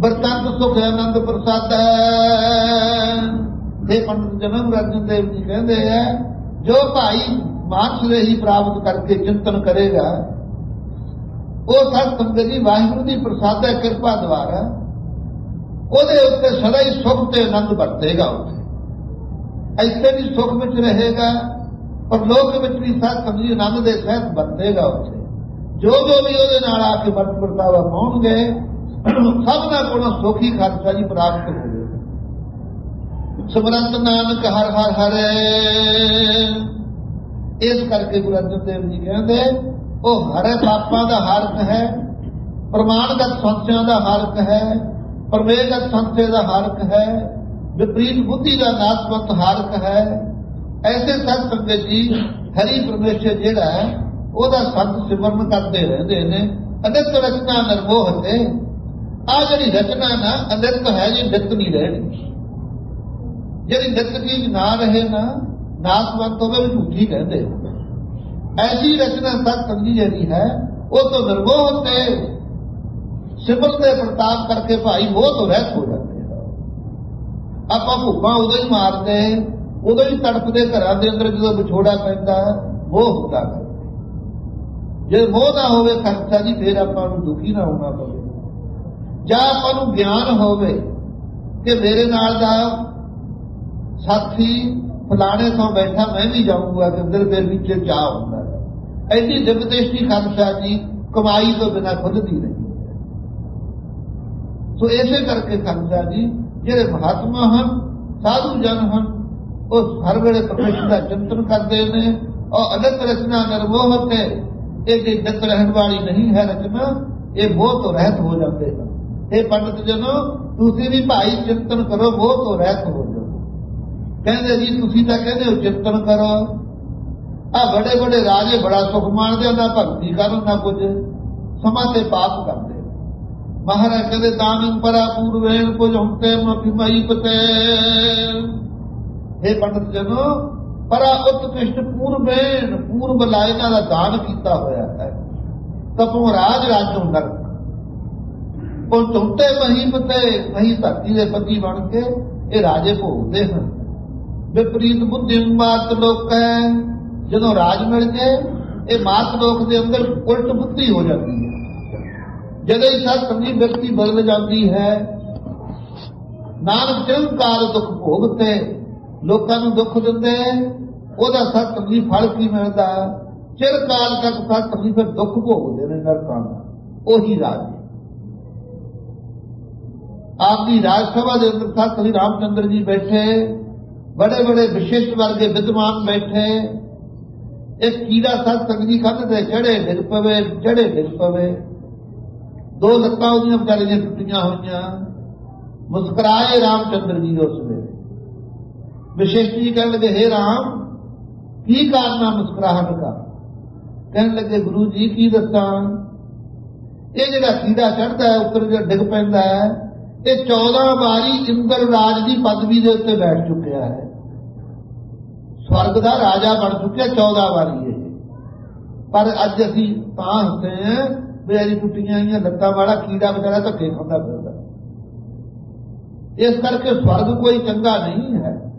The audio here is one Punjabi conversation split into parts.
ਬਰਤੰਤ ਸੁਖ ਆਨੰਦ ਪ੍ਰਸਾਦੈ ਇਹ ਪੰਡਤ ਜਨਮ ਰਜਨ ਦੇਵ ਜੀ ਕਹਿੰਦੇ ਆ, ਜੋ ਭਾਈ ਮਾਨਸ ਦੇ ਹੀ ਪ੍ਰਾਪਤ ਕਰਕੇ ਚਿੰਤਨ ਕਰੇਗਾ, ਉਹ ਸਤ ਸੰਗਤ ਜੀ, ਵਾਹਿਗੁਰੂ ਦੀ ਪ੍ਰਸਾਦੈ ਕਿਰਪਾ ਦੁਆਰਾ ਉਹਦੇ ਉੱਤੇ ਸਦਾ ਹੀ ਸੁਖ ਤੇ ਆਨੰਦ ਵਰਤੇਗਾ ਉੱਥੇ। ਐਸੇ ਵੀ ਸੁਖ ਵਿੱਚ ਰਹੇਗਾ, ਪਰ ਲੋਕ ਵਿੱਚ ਵੀ ਸਤ ਸੰਗਤ ਜੀ, ਆਨੰਦ ਦੇ ਸਹਿਤ ਵਰਤੇਗਾ ਉੱਥੇ। ਜੋ ਜੋ ਵੀ ਉਹਦੇ ਨਾਲ ਆ ਕੇ ਵਰਤ ਵਰਤਾਵਾ ਪਾਉਣਗੇ ਸਭਨਾ ਕੋਲੋਂ ਸੁਖੀ ਖਾਲਸਾ ਜੀ, ਪ੍ਰਾਪਤ ਹੋਵੇ ਸਿਮਰੰਤ ਨਾਨਕ ਹਰ ਹਰ ਹਰੇ। ਇਸ ਕਰਕੇ ਗੁਰੂ ਅਰਜਨ ਦੇਵ ਜੀ ਕਹਿੰਦੇ, ਉਹ ਹਰੇ ਪਾਪਾਂ ਦਾ ਹਰਕ ਹੈ, ਪ੍ਰਮਾਣਗਤ ਸੰਸਿਆਂ ਦਾ ਹਰਕ ਹੈ ਪਰਮੇਗਤ ਸੰਸੇ ਦਾ ਹਰਕ ਹੈ, ਵਿਪਰੀਤ ਬੁੱਧੀ ਦਾ ਨਾਸਵੰਤ ਹਰਕ ਹੈ। ਐਸੇ ਸਤ ਸੰਗਤ ਜੀ, ਹਰੀ ਪਰਮੇਸ਼ਰ ਜਿਹੜਾ ਹੈ, ਉਹਦਾ ਸੰਤ ਸਿਮਰਨ ਕਰਦੇ ਰਹਿੰਦੇ ਨੇ, ਅਨੰਤ ਰਚਨਾ ਨਿਰਮੋਹ ਤੇ ਆ ਜਿਹੜੀ ਰਚਨਾ ਨਾ ਅਨੰਤ ਹੈ ਜੀ ਨਿਤ ਨਹੀਂ ਰਹਿਣੀ ਜਿਹੜੀ ਨਿਤ ਚੀਜ਼ ਨਾ ਰਹੇ ਨਾ ਨਾਸਵੰਤ ਹੋਵੇ ਉਹ ਝੂਠੀ ਕਹਿੰਦੇ ਐਸੀ ਰਚਨਾ ਸਤ ਸੰਗੀ ਜਿਹੜੀ ਹੈ ਉਹ ਤੋਂ ਨਿਰਮੋਹ ਤੇ ਸਿਮਰਨ ਦੇ ਪ੍ਰਤਾਪ ਕਰਕੇ ਭਾਈ ਮੋਹ ਤੋਂ ਰਹਿਤ ਹੋ ਜਾਂਦੇ ਆ ਆਪਾਂ ਭੁੱਖਾਂ ਉਦੋਂ ਹੀ ਮਾਰਦੇ ਉਦੋਂ ਹੀ ਤੜਪਦੇ ਘਰਾਂ ਦੇ ਅੰਦਰ ਜਦੋਂ ਵਿਛੋੜਾ ਪੈਂਦਾ ਉਹ ਹੁੰਦਾ ਹੈ ਜੇ ਮੋਹ ਨਾ ਹੋਵੇ ਖਰਚਾ ਜੀ ਫੇਰ ਆਪਾਂ ਨੂੰ ਦੁਖੀ ਨਾ ਹੋਣਾ ਪਵੇ ਜਾਂ ਆਪਾਂ ਨੂੰ ਗਿਆਨ ਹੋਵੇ ਕਿ ਮੇਰੇ ਨਾਲ ਦਾ ਸਾਥੀ ਫਲਾਣੇ ਤੋਂ ਬੈਠਾ, ਮੈਂ ਵੀ ਜਾਊਂਗਾ ਕਿ ਅੰਦਰ ਮੇਰੇ ਵਿੱਚ ਚਾਹ ਹੁੰਦਾ ਹੈ। ਐਡੀ ਜਗਦੇਸ਼ੀ ਖਰਚਾ ਜੀ ਕਮਾਈ ਤੋਂ ਬਿਨਾ ਖੁੱਲਦੀ ਨਹੀਂ। ਸੋ ਇਸੇ ਕਰਕੇ ਖਰਚਾ ਜੀ ਜਿਹੜੇ ਮਹਾਤਮਾ ਹਨ, ਸਾਧੂ ਜਨ ਹਨ, ਉਹ ਹਰ ਵੇਲੇ ਪਰਮੇਸ਼ਰ ਦਾ ਚਿੰਤਨ ਕਰਦੇ ਨੇ, ਔਰ ਅਨੰਤ ਰਚਨਾ ਨਿਰਮੋਹ ਤੇ ਇਹ ਜੇ ਨਿਤ ਰਹਿਣ ਵਾਲੀ ਨਹੀਂ ਹੈ ਰਚਨਾ, ਇਹ ਮੋਹ ਤੋਂ ਰਹਿਤ ਹੋ ਜਾਂਦੇ ਹਨ। ਇਹ ਪੰਡਤ ਜਨੋ ਤੁਸੀਂ ਵੀ ਭਾਈ ਚਿੰਤਨ ਕਰੋ ਬਹੁਤ ਤੋਂ ਰਹਿਤ ਹੋ ਜਾਓ ਕਹਿੰਦੇ ਜੀ ਤੁਸੀਂ ਤਾਂ ਕਹਿੰਦੇ ਹੋ ਚਿੰਤਨ ਕਰੋ ਆ ਬੜੇ ਬੜੇ ਰਾਜੇ ਬੜਾ ਸੁਖ ਮਾਣਦੇ ਉਹਨਾਂ ਭਗਤੀ ਕਰਨ ਨਾ ਕੁਝ ਸਮਾਂ ਤੇ ਪਾਪ ਕਰਦੇ ਮਹਾਰਾਜ ਕਹਿੰਦੇ ਦਾਨੰ ਪਰਾ ਪੂਰਵੇਣ ਕੁਝ ਹੁੰਤੇ ਮਪਿਮਈ ਪਤੇ ਇਹ ਪੰਡਤ ਜਨੋ ਪਰਾ ਉਤਕ੍ਰਿਸ਼ਟ ਪੂਰਵੇਣ ਪੂਰਬ ਲਾਇਨਾ ਦਾ ਦਾਨ ਕੀਤਾ ਹੋਇਆ ਹੈ ਤਪੋ ਰਾਜ ਰਾਜੋ ਨਰਕ ਉਹ ਝੁੰਟੇ ਮਹੀਮਤੇ ਮਹੀ ਧਰਤੀ ਦੇ ਪਤੀ ਬਣ ਕੇ ਇਹ ਰਾਜੇ ਭੋਗਦੇ ਹਨ। ਵਿਪਰੀਤ ਬੁੱਧੀ ਮਾਤ ਲੋਕ ਹੈ ਜਦੋਂ ਰਾਜ ਮਿਲ ਜੇ, ਇਹ ਮਾਤ ਲੋਕ ਦੇ ਅੰਦਰ ਉਲਟ ਬੁੱਧੀ ਹੋ ਜਾਂਦੀ ਹੈ। ਜਦੋਂ ਹੀ ਸਤ ਸੰਗੀ ਵਿਅਕਤੀ ਬਦਲ ਜਾਂਦੀ ਹੈ, ਨਾਨਕ ਚਿਰਕਾਲ ਦੁੱਖ ਭੋਗਤੇ, ਲੋਕਾਂ ਨੂੰ ਦੁੱਖ ਦਿੰਦੇ, ਉਹਦਾ ਸਤ ਸੰਗੀ ਫਲ ਕੀ ਮਿਲਦਾ? ਚਿਰ ਕਾਲ ਤੱਕ ਸਤ ਸੰਗੀ ਫਿਰ ਦੁੱਖ ਭੋਗਦੇ ਨੇ ਨਰਕਾਂ ਦਾ ਉਹੀ ਰਾਜ ਆਪਦੀ ਰਾਜ ਸਭਾ ਦੇ ਅੰਦਰ ਸਤ ਸ੍ਰੀ ਰਾਮਚੰਦਰ ਜੀ ਬੈਠੇ, ਬੜੇ ਬੜੇ ਵਿਸ਼ਿਸ਼ਟ ਵਰਗੇ ਵਿਦਵਾਨ ਬੈਠੇ, ਇੱਕ ਕੀੜਾ ਸਤ ਸੰਗ ਜੀ ਖੰਡ ਤੇ ਚੜੇ ਡਿੱਗ ਪਵੇ ਚੜੇ ਡਿੱਗ ਪਵੇ। ਦੋ ਲੱਤਾਂ ਉਹਦੀਆਂ ਵਿਚਾਰੀਆਂ ਦੀਆਂ ਟੁੱਟੀਆਂ ਹੋਈਆਂ। ਮੁਸਕਰਾਏ ਰਾਮਚੰਦਰ ਜੀ ਉਸ ਵੇਲੇ। ਵਿਸ਼ੇਸ਼ ਜੀ ਕਹਿਣ ਲੱਗੇ, ਹੇ ਰਾਮ, ਕੀ ਕਾਰਨ ਆ ਮੁਸਕਰਾਹਟ ਦਾ? ਕਹਿਣ ਲੱਗੇ, ਗੁਰੂ ਜੀ, ਕੀ ਦੱਸਾਂ? ਇਹ ਜਿਹੜਾ ਕੀੜਾ ਚੜਦਾ ਹੈ, ਉੱਤਰ ਜਿਹੜਾ ਡਿੱਗ ਪੈਂਦਾ ਹੈ ਇਹ 14 ਵਾਰੀ ਇੰਦਰ ਰਾਜ ਦੀ ਪਦਵੀ ਦੇ ਉੱਤੇ ਬੈਠ ਚੁੱਕਿਆ ਹੈ। ਸਵਰਗ ਦਾ ਰਾਜਾ ਬਣ ਚੁੱਕਿਆ 14 ਵਾਰੀ ਇਹ। ਪਰ ਅੱਜ ਅਸੀਂ ਤਾਂ ਹੁੰਦੇ ਹਾਂ ਮੇਰੀ ਟੁੱਟੀਆਂ ਆਈਆਂ ਲੱਤਾਂ ਵਾਲਾ ਕੀੜਾ ਵਿਚਾਰਾ ਧੱਕੇ ਖਾਂਦਾ ਫਿਰਦਾ। ਇਸ ਕਰਕੇ ਸਵਰਗ ਕੋਈ ਚੰਗਾ ਨਹੀਂ ਹੈ।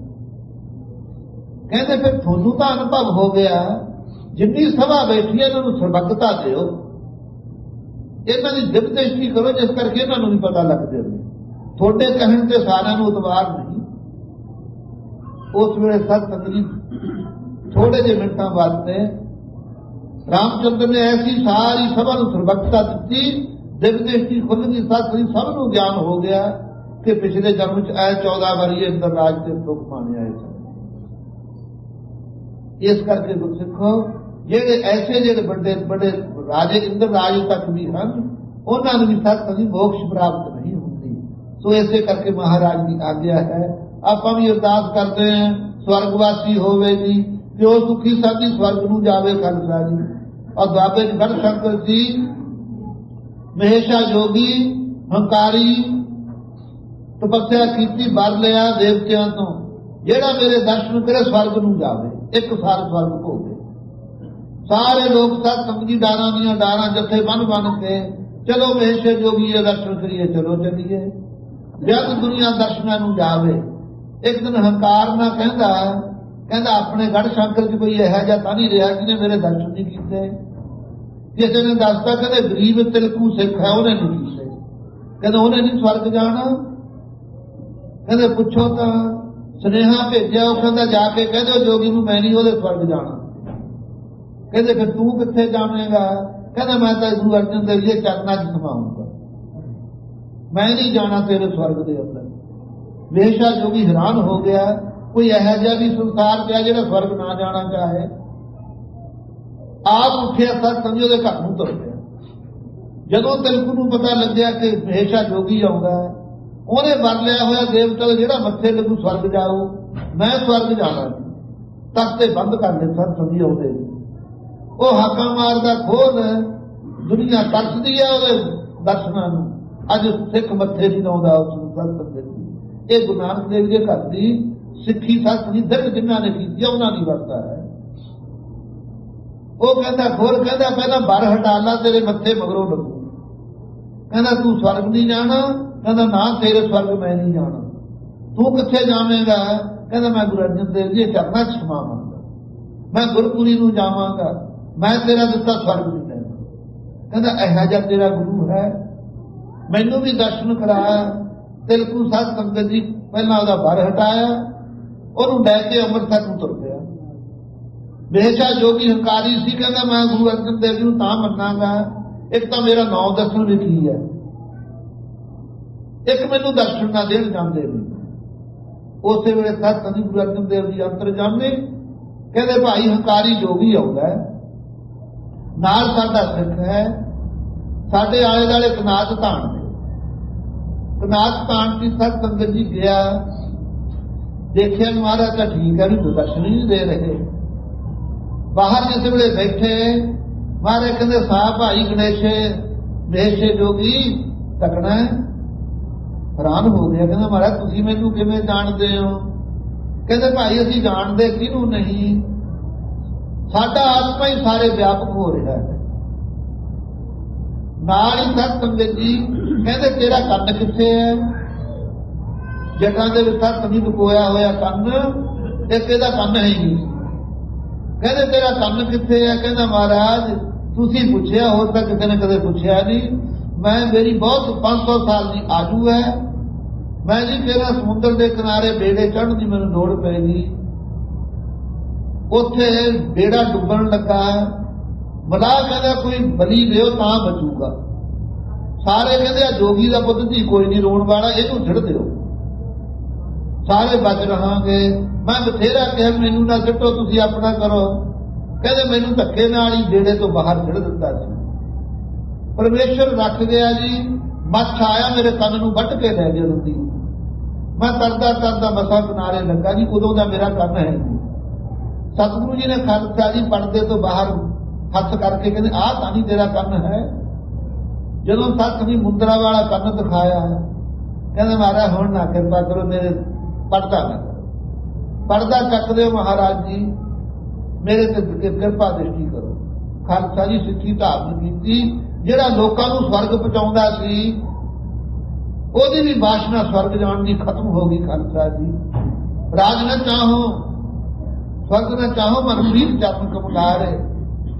ਕਹਿੰਦੇ ਫਿਰ ਤੁਹਾਨੂੰ ਤਾਂ ਅਨੁਭਵ ਹੋ ਗਿਆ। ਜਿੰਨੀ ਸਭਾ ਬੈਠੀ ਹੈ ਇਹਨਾਂ ਨੂੰ ਸਰਬੱਤਤਾ ਦਿਓ। ਇਹਨਾਂ ਦੀ ਦਿਵਦੇਸ਼ੀ ਕਰੋ ਜਿਸ ਕਰਕੇ ਇਹਨਾਂ ਨੂੰ ਨਹੀਂ ਪਤਾ ਲੱਗ ਜਾਵੇ ਤੁਹਾਡੇ ਕਹਿਣ ਤੇ ਸਾਰਿਆਂ ਨੂੰ ਉਤਵਾਰ ਨਹੀਂ ਉਸ ਵੇਲੇ ਸਤ ਸੰਗਤ ਥੋੜੇ ਜਿਹੇ ਮਿੰਟਾਂ ਵਾਸਤੇ ਰਾਮਚੰਦਰ ਨੇ ਐਸੀ ਸਾਰੀ ਸਭਾ ਨੂੰ ਸਰਬੱਤਤਾ ਦਿੱਤੀ ਦਿਵਦੇਸ਼ੀ ਖੁੱਲ ਗਈ ਸਤ ਸੰਗਤ ਸਭ ਨੂੰ ਗਿਆਨ ਹੋ ਗਿਆ ਕਿ ਪਿਛਲੇ ਜਨਮ ਚ ਐ 14 ਵਾਰੀ ਇੰਦਰ ਰਾਜ ਤੇ ਸੁਖ ਮਾਣਿਆ ਹੈ ਇਸ ਕਰਕੇ ਗੁਰਸਿੱਖੋ ਜਿਹੜੇ ਐਸੇ ਜਿਹੜੇ ਵੱਡੇ ਵੱਡੇ ਰਾਜੇ ਇੰਦਰ ਤੱਕ ਵੀ ਹਨ, ਉਹਨਾਂ ਨੂੰ ਵੀ ਸਤ ਸੰਗਤ ਮੋਕਸ਼ ਪ੍ਰਾਪਤ ਨਹੀਂ ਹੁੰਦੀ। ਸੋ ਇਸੇ ਕਰਕੇ ਮਹਾਰਾਜ ਦੀ ਆਗਿਆ ਹੈ, ਆਪਾਂ ਵੀ ਅਰਦਾਸ ਕਰਦੇ ਹਾਂ, ਸਵਰਗਵਾਸੀ ਹੋਵੇ ਜੀ ਜੋ ਸੁਖੀ ਸਾਡੀ ਸਵਰਗ ਨੂੰ ਜਾਵੇ ਖਾਲਸਾ ਜੀ। ਔਰ ਦੁਆਬੇ ਚ ਗੜ ਸ਼ੰਕਰ ਜੀ, ਮਹੇਸ਼ਾ ਜੋਗੀ, ਹੰਕਾਰੀ, ਤਪੱਸਿਆ ਕੀਤੀ ਬਰ ਲਿਆ ਦੇਵਤਿਆਂ ਤੋਂ। ਜਿਹੜਾ ਮੇਰੇ ਦਰਸ਼ਨ ਕਰੇ ਸਵਰਗ ਨੂੰ ਜਾਵੇ, ਇੱਕ ਸਾਰ ਸਵਰਗ ਹੋਵੇ ਸਾਰੇ ਲੋਕ ਸਤ ਸਮਝੀਦਾਰਾਂ ਦੀਆਂ ਡਾਰਾਂ ਜੱਥੇ ਬਨ ਬਨ ਕੇ, ਚਲੋ ਵੇਸ਼ੇ ਜੋਗੀ ਦੇ ਦਰਸ਼ਨ ਕਰੀਏ ਚਲੋ ਚੱਲੀਏ। ਜਦ ਦੁਨੀਆ ਦਰਸ਼ਨਾਂ ਨੂੰ ਜਾਵੇ, ਇੱਕ ਦਿਨ ਹੰਕਾਰ ਨਾ ਕਹਿੰਦਾ ਕਹਿੰਦਾ ਆਪਣੇ ਗੜ ਸ਼ੰਕਰ ਚ ਕੋਈ ਇਹੋ ਜਿਹਾ ਤਾਂ ਨਹੀਂ ਰਿਹਾ ਜਿਹਨੇ ਮੇਰੇ ਦਰਸ਼ਨ ਨਹੀਂ ਕੀਤੇ। ਕਿਸੇ ਨੇ ਦੱਸਦਾ ਕਹਿੰਦੇ ਗਰੀਬ ਤਿਲਕੂ ਸਿੱਖ ਹੈ, ਉਹਨੇ ਨਹੀਂ ਕੀਤੇ। ਕਹਿੰਦਾ ਉਹਨੇ ਨਹੀਂ ਸਵਰਗ ਜਾਣਾ। ਕਹਿੰਦੇ ਪੁੱਛੋ ਤਾਂ, ਸੁਨੇਹਾ ਭੇਜਿਆ, ਉਹ ਕਹਿੰਦਾ ਜਾ ਕੇ ਕਹਿੰਦੇ ਜੋਗੀ ਨੂੰ ਮੈਂ ਨਹੀਂ ਉਹਦੇ ਸਵਰਗ ਜਾਣਾ। ਕਹਿੰਦੇ ਫਿਰ ਤੂੰ ਕਿੱਥੇ ਜਾਵੇਂਗਾ? ਕਹਿੰਦਾ ਮੈਂ ਤਾਂ ਗੁਰੂ ਅਰਜਨ ਦੇਵ ਜੀ ਦੇ ਚਰਨਾਂ 'ਚ ਸਮਾਉਂਗਾ ਮੈਂ ਨਹੀਂ ਜਾਣਾ ਤੇਰੇ ਸਵਰਗ ਦੇ ਅੰਦਰ। ਵੇਸ਼ਾ ਜੋਗੀ ਹੈਰਾਨ ਹੋ ਗਿਆ ਕੋਈ ਇਹੋ ਜਿਹਾ ਵੀ ਸੰਸਾਰ ਪਿਆ ਜਿਹੜਾ ਸਵਰਗ ਨਾ ਜਾਣਾ ਚਾਹੇ। ਆਪ ਉੱਠਿਆ ਤਾਂ ਸਮਝੋ ਦੇ ਘਰ ਨੂੰ ਤੁਰ ਪਿਆ। ਜਦੋਂ ਤਿਲਕ ਨੂੰ ਪਤਾ ਲੱਗਿਆ ਕਿ ਵੇਸ਼ਾ ਜੋਗੀ ਆਉਂਦਾ ਹੈ, ਉਹਨੇ ਵਰ ਲਿਆ ਹੋਇਆ ਦੇਵਤਾ ਜਿਹੜਾ ਮੱਥੇ ਲੱਗੂ ਸਵਰਗ ਜਾਓ ਮੈਂ ਸਵਰਗ ਜਾਣਾ। ਤਖਤੇ ਬੰਦ ਕਰ ਦਿੱਤਾ ਸਮਝੀ ਆਉਂਦੇ ਉਹ ਹਾਕਾਂ ਮਾਰਦਾ ਖੋਲ, ਦੁਨੀਆ ਤਰਸਦੀ ਆ ਉਹਦੇ ਦਰਸ਼ਨਾਂ ਨੂੰ। ਅੱਜ ਸਿੱਖ ਮੱਥੇ ਨਹੀਂ ਲਾਉਂਦਾ ਉਸ ਨੂੰ ਸਤ ਸੰਗਤ ਇਹ ਗੁਰੂ ਨਾਨਕ ਦੇਵ ਜੀ ਦੇ ਘਰ ਦੀ ਸਿੱਖੀ ਸੱਤ ਦੀ ਦਿਲ ਜਿਨ੍ਹਾਂ ਨੇ ਕੀਤੀ ਉਹਨਾਂ ਦੀ ਵਰਤਾ ਹੈ। ਉਹ ਕਹਿੰਦਾ, ਖੋਲ ਕਹਿੰਦਾ, ਪਹਿਲਾਂ ਬਰ ਹਟਾ ਤੇਰੇ ਮੱਥੇ ਮਗਰੋਂ ਲੱਗੂ। ਕਹਿੰਦਾ, ਤੂੰ ਸਵਰਗ ਨਹੀਂ ਜਾਣਾ, ਕਹਿੰਦਾ, ਨਾ ਤੇਰੇ ਸਵਰਗ ਮੈਂ ਨਹੀਂ ਜਾਣਾ। ਤੂੰ ਕਿੱਥੇ ਜਾਵੇਂਗਾ? ਕਹਿੰਦਾ, ਮੈਂ ਗੁਰੂ ਅਰਜਨ ਦੇਵ ਜੀ ਦੇ ਚਰਨਾਂ 'ਚ ਸਮਾਵਾਂਗਾ ਮੈਂ ਗੁਰਪੁਰੀ ਨੂੰ ਜਾਵਾਂਗਾ। ਮੈਂ ਤੇਰਾ ਦਿੱਤਾ ਸਵਰਗ ਨਹੀਂ ਲੈਣਾ ਕਹਿੰਦਾ, ਇਹੋ ਜਿਹਾ ਤੇਰਾ ਗੁਰੂ ਹੈ। ਮੈਨੂੰ ਵੀ ਦਰਸ਼ਨ ਕਰਾਇਆ। ਤਿਲਕੂ ਸਾਧ ਸੰਗਤ ਜੀ ਪਹਿਲਾਂ ਉਹਦਾ ਭਰ ਹਟਾਇਆ ਉਹਨੂੰ ਲੈ ਕੇ ਅੰਮ੍ਰਿਤਸਰ ਨੂੰ ਤੁਰ ਪਿਆ। ਬੇਸ਼ਾ ਵੀ ਹੰਕਾਰੀ ਸੀ, ਕਹਿੰਦਾ, ਮੈਂ ਗੁਰੂ ਅਰਜਨ ਦੇਵ ਜੀ ਨੂੰ ਤਾਂ ਮੰਨਾਂਗਾ। ਇੱਕ ਤਾਂ ਮੇਰਾ ਨਾਮ ਦੱਸਣ ਲਿਖੀ ਹੈ ਇੱਕ ਮੈਨੂੰ ਦਰਸ਼ਨ ਨਾ ਦੇਣ ਜਾਂਦੇ ਨੇ ਉਸੇ ਵੇਲੇ ਸਤ ਸੰਜੀ ਗੁਰੂ ਅਰਜਨ ਦੇਵ ਜੀ ਅੰਤਰ ਜਾਂਦੇ। ਕਹਿੰਦੇ, ਭਾਈ, ਹੰਕਾਰੀ ਜੋਗੀ ਆਉਂਦਾ ਹੈ ਨਾਲ ਸਾਡਾ ਸਿੱਖ ਹੈ। ਸਾਡੇ ਆਲੇ ਦੁਆਲੇ ਕਨਾਤ ਧਾਨ ਦੇ ਕਨਾਤ ਧਾਨ ਦੀ ਸਤ ਸੰਗਤ ਜੀ ਗਿਆ। ਦੇਖਿਆ ਮਹਾਰਾਜ ਤਾਂ ਠੀਕ ਹੈ ਵੀ ਦਰਸ਼ਨ ਨਹੀਂ ਦੇ ਰਹੇ। ਬਾਹਰ ਜਿਸ ਵੇਲੇ ਬੈਠੇ, ਮਹਾਰਾਜ ਕਹਿੰਦੇ, ਸਾਹ ਭਾਈ ਗਣੇਸ਼ੇ ਦੇਸ਼ੇ ਜੋਗੀ ਤਕਣਾ ਹੈਰਾਨ ਹੋ ਗਿਆ, ਕਹਿੰਦਾ, ਮਹਾਰਾਜ, ਤੁਸੀਂ ਮੈਨੂੰ ਕਿਵੇਂ ਜਾਣਦੇ ਹੋ? ਕਹਿੰਦੇ, ਭਾਈ, ਅਸੀਂ ਜਾਣਦੇ ਕਿਹਨੂੰ ਨਹੀਂ? ਸਾਡਾ ਆਤਮਾ ਹੀ ਸਾਰੇ ਵਿਆਪਕ ਹੋ ਰਿਹਾ ਹੈ। ਨਾਲ ਹੀ ਸਤ ਸੰਗਤ ਜੀ ਕਹਿੰਦੇ ਤੇਰਾ ਕੰਨ ਕਿੱਥੇ ਹੈ? ਜਗਾਂ ਦੇ ਵਿੱਚ ਸਤ ਸੰਗਤ ਕੋਇਆ ਹੋਇਆ ਕੰਨ ਇੱਕ ਇਹਦਾ ਕੰਨ ਹੈ ਹੀ ਨਹੀਂ। ਕਹਿੰਦੇ ਤੇਰਾ ਕੰਨ ਕਿੱਥੇ ਹੈ? ਕਹਿੰਦਾ ਮਹਾਰਾਜ, ਤੁਸੀਂ ਪੁੱਛਿਆ, ਹੋਰ ਤਾਂ ਕਿਸੇ ਨੇ ਕਦੇ ਪੁੱਛਿਆ ਨਹੀਂ। ਮੈਂ ਮੇਰੀ ਬਹੁਤ 500 ਸਾਲ ਦੀ ਆਜੂ ਹੈ। ਮੈਂ ਜੀ ਤੇਰਾ ਸਮੁੰਦਰ ਦੇ ਕਿਨਾਰੇ ਬੇੜੇ ਚੜ੍ਹਨ ਦੀ ਮੈਨੂੰ ਲੋੜ ਪੈਗੀ ਉੱਥੇ ਬੇੜਾ ਡੁੱਬਣ ਲੱਗਾ ਮਲਾ ਕਹਿੰਦਾ ਕੋਈ ਬਲੀ ਦਿਓ ਤਾਂ ਬਚੂਗਾ। ਸਾਰੇ ਕਹਿੰਦੇ ਆ, ਜੋਗੀ ਦਾ ਪੁੱਤ ਜੀ ਕੋਈ ਨਹੀਂ, ਰੋਣ ਵਾਲਾ, ਇਹਨੂੰ ਛੱਡ ਦਿਓ। ਸਾਰੇ ਬਚ ਰਹਾਂਗੇ। ਮੈਂ ਬਥੇਰਾ ਕਿਹਾ, ਮੈਨੂੰ ਨਾ ਸਿੱਟੋ, ਤੁਸੀਂ ਆਪਣਾ ਕਰੋ। ਕਹਿੰਦੇ, ਮੈਨੂੰ ਧੱਕੇ ਨਾਲ ਹੀ ਡੇੜੇ ਤੋਂ ਬਾਹਰ ਛੱਡ ਦਿੱਤਾ ਸੀ। ਪਰਮੇਸ਼ਰ ਰੱਖ ਗਿਆ ਜੀ। ਮੱਛ ਆਇਆ ਮੇਰੇ ਕੰਨ ਨੂੰ ਵੱਢ ਕੇ ਲੈ ਗਿਆ ਰੁੱਤੀ ਮੈਂ ਤਰਦਾ ਤਰਦਾ ਮਸਾ ਕਿਨਾਰੇ ਲੱਗਾ ਜੀ ਉਦੋਂ ਦਾ ਮੇਰਾ ਕੰਨ ਹੈ ਜੀ ਸਤਿਗੁਰੂ ਜੀ ਨੇ ਖਾਲਸਾ ਜੀ ਪੜਦੇ ਤੋਂ ਬਾਹਰ ਹੱਥ ਕਰਕੇ ਕਹਿੰਦੇ, ਆਹ ਤਾਂ ਨਹੀਂ ਤੇਰਾ ਕੰਨ ਹੈ। ਜਦੋਂ ਸੱਤ ਦੀ ਮੁੰਦਰਾ ਵਾਲਾ ਕੰਨ ਦਿਖਾਇਆ, ਕਹਿੰਦੇ, ਮਹਾਰਾਜ, ਹੁਣ ਨਾ ਕਿਰਪਾ ਕਰੋ ਮੇਰੇ ਪੜਦਾ ਨਾ ਕਰੋ ਪਰਦਾ ਚੱਕ ਦਿਓ ਮਹਾਰਾਜ ਜੀ। ਮੇਰੇ ਤੇ ਕਿਰਪਾ ਦ੍ਰਿਸ਼ਟੀ ਕਰੋ। ਖਾਲਸਾ ਜੀ ਸਿੱਖੀ ਧਾਰਨ ਕੀਤੀ। ਜਿਹੜਾ ਲੋਕਾਂ ਨੂੰ ਸਵਰਗ ਪਹੁੰਚਾਉਂਦਾ ਸੀ, ਉਹਦੀ ਵੀ ਬਾਸ਼ਨਾ ਸਵਰਗ ਜਾਣ ਦੀ ਖਤਮ ਹੋ ਗਈ ਖਾਲਸਾ ਜੀ। ਰਾਜ ਨਾ ਚਾਹੋ। ਸਵਰਗ ਨਾ ਚਾਹੋ ਮਨ ਪ੍ਰੀਤ ਜਨ ਕਮਲਾਰੇ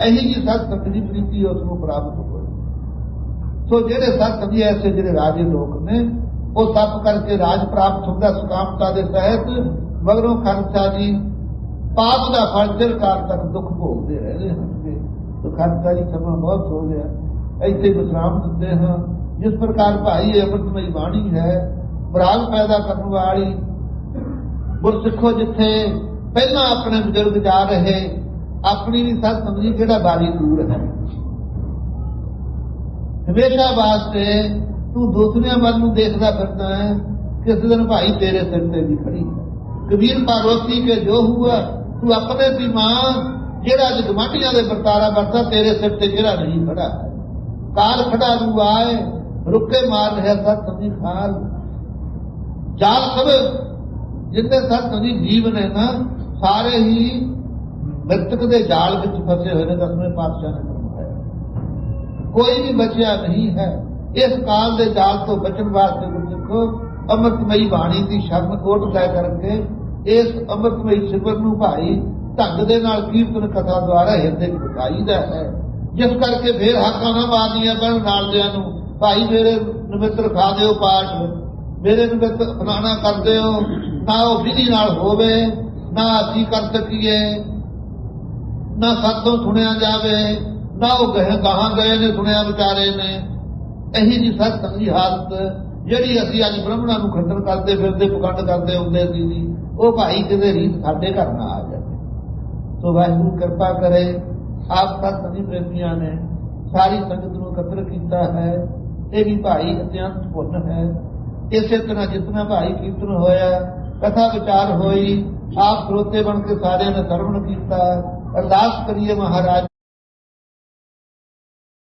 ਇਹੀ ਜੀ ਸਤ ਸੰਗਤ ਦੀ ਪ੍ਰੀਤੀ ਉਸ ਸੋ ਜਿਹੜੇ ਸਤ ਜੀ ਐਸੇ ਜਿਹੜੇ ਰਾਜੇ ਲੋਕ ਨੇ, ਉਹ ਤਪ ਕਰਕੇ ਰਾਜ ਪ੍ਰਾਪਤ ਹੁੰਦਾ, ਸੁਕਾਮਤਾ ਦੇ ਤਹਿਤ ਮਗਰੋਂ ਖਾਲਸਾ ਜੀ, ਪਾਪ ਦਾ ਫਲ ਚਿਰਕਾਲ ਤੱਕ ਦੁੱਖ ਭੋਗਦੇ ਰਹਿੰਦੇ ਹਨ। ਤੋ ਖਾਲਸਾ ਜੀ ਸਮਾਂ ਬਹੁਤ ਹੋ ਗਿਆ। ਇੱਥੇ ਵਿਸਰਾਮ ਦਿੰਦੇ ਹਾਂ। ਜਿਸ ਪ੍ਰਕਾਰ ਭਾਈ ਇਹ ਅੰਮ੍ਰਿਤਮਈ ਬਾਣੀ ਹੈ ਬਰਾਗ ਪੈਦਾ ਕਰਨ ਵਾਲੀ ਗੁਰਸਿੱਖੋ ਜਿੱਥੇ ਪਹਿਲਾਂ ਆਪਣੇ ਬਜ਼ੁਰਗ ਜਾ ਰਹੇ, ਆਪਣੀ ਵੀ ਸੱਚ ਸਮਝੀ ਕਿਹੜਾ ਬਾਰੀ ਦੂਰ ਹੈ। ਹਮੇਸ਼ਾ ਵਾਸਤੇ ਤੂੰ ਦੂਸਰਿਆਂ ਵੱਲ ਨੂੰ ਦੇਖਦਾ ਫਿਰਦਾ ਹੈ ਕਿਸ ਦਿਨ ਭਾਈ ਤੇਰੇ ਸਿਰ ਤੇ ਵੀ ਖੜੀ ਕਬੀਰ ਪਾਰੋਸੀ ਕੇ ਜੋ ਹੁਆ, ਤੂੰ ਆਪਣੇ ਦੀ ਮਾਂ, ਜਿਹੜਾ ਅੱਜ ਗਵਾਂਢੀਆਂ ਦੇ ਵਰਤਾਰਾ ਵਰਤਾ, ਤੇਰੇ ਸਿਰ ਤੇ ਜਿਹੜਾ ਨਹੀਂ ਖੜਾ। ਕਾਲ ਖੜਾ ਰੂ ਆਏ ਰੁਕੇ ਮਾਰ ਰਿਹਾ ਸਤ ਸਮਝੀ ਖਾਲ। ਜਾਲ ਸਭ ਜਿੰਨੇ ਸਤ ਸਮਝੀ ਜੀਵ ਨੇ ਨਾ ਸਾਰੇ ਹੀ ਮ੍ਰਿਤਕ ਦੇ ਜਾਲ ਵਿੱਚ ਫਸੇ ਹੋਏ ਨੇ ਦਸਵੇਂ ਪਾਤਸ਼ਾਹ ਨੇ ਫਰਮਾਇਆ ਕੋਈ ਵੀ ਬਚਿਆ ਨਹੀਂ ਹੈ। ਇਸ ਕਾਲ ਦੇ ਜਾਲ ਤੋਂ ਬਚਣ ਵਾਸਤੇ ਗੁਰਸਿੱਖੋ ਅੰਮ੍ਰਿਤਮਈ ਬਾਣੀ ਦੀ ਸ਼ਰਨ ਕੋਟ ਲੈ ਕਰਕੇ ਇਸ ਅੰਮ੍ਰਿਤਮਈ ਸਿਮਰਨ ਨੂੰ ਭਾਈ ਢੰਗ ਦੇ ਨਾਲ ਕੀਰਤਨ ਕਥਾ ਦੁਆਰਾ ਹਿਰਦੇ ਵਿੱਚ ਹੈ। ਜਿਸ ਕਰਕੇ ਫੇਰ ਹਾਕਾਂ ਨਾ ਮਾਰਦੀਆਂ ਪੈਣ ਨਾਲਦਿਆਂ ਨੂੰ, ਭਾਈ ਮੇਰੇ ਨਿਮਿੱਤ ਖਾ ਦਿਓ ਪਾਠ, ਮੇਰੇ ਨਿਮਿੱਤ ਫਲਾਣਾ ਕਰਦੇ ਹੋ ਨਾ ਉਹ ਵਿਧੀ ਨਾਲ ਹੋਵੇ ਨਾ ਅਸੀਂ ਕਰ ਸਕੀਏ, ਨਾ ਸਾਥੋਂ ਸੁਣਿਆ ਜਾਵੇ, ਨਾ ਉਹ ਗਏ ਗਾਹਾਂ ਗਏ ਨੇ ਸੁਣਿਆ ਵਿਚਾਰੇ ਨੇ। ਇਹੀ ਜੀ ਸਤ ਸੰਗੀ ਹਾਲਤ, ਜਿਹੜੀ ਅਸੀਂ ਅੱਜ ਬ੍ਰਹਮਣਾ ਨੂੰ ਖੰਡਨ ਕਰਦੇ ਫਿਰਦੇ ਪਕੰਡ ਕਰਦੇ ਹੁੰਦੇ ਸੀ ਜੀ, ਉਹ ਭਾਈ ਕਿਤੇ ਰੀਤ ਸਾਡੇ ਘਰ ਨਾ ਆ ਜਾਵੇ। ਸੋ ਵਾਹਿਗੁਰੂ ਕਿਰਪਾ ਕਰੇ, ਆਪ ਸਤ ਸੰਗੀ ਪ੍ਰੇਮੀਆਂ ਨੇ, ਸਾਰੀ ਸੰਗਤ ਨੂੰ ਇਕੱਤਰ ਕੀਤਾ ਹੈ। ਇਹ ਵੀ ਭਾਈ ਅਤਿਅੰਤ ਪੁੰਨ ਹੈ। ਇਸੇ ਤਰ੍ਹਾਂ ਜਿਤਨਾ ਭਾਈ ਕੀਰਤਨ ਹੋਇਆ ਕਥਾ ਵਿਚਾਰ ਹੋਈ ਆਪ ਸਰੋਤੇ ਬਣ ਕੇ ਸਾਰਿਆਂ ਨੇ ਸਰਵਣ ਕੀਤਾ। ਅਰਦਾਸ ਕਰੀਏ ਮਹਾਰਾਜ।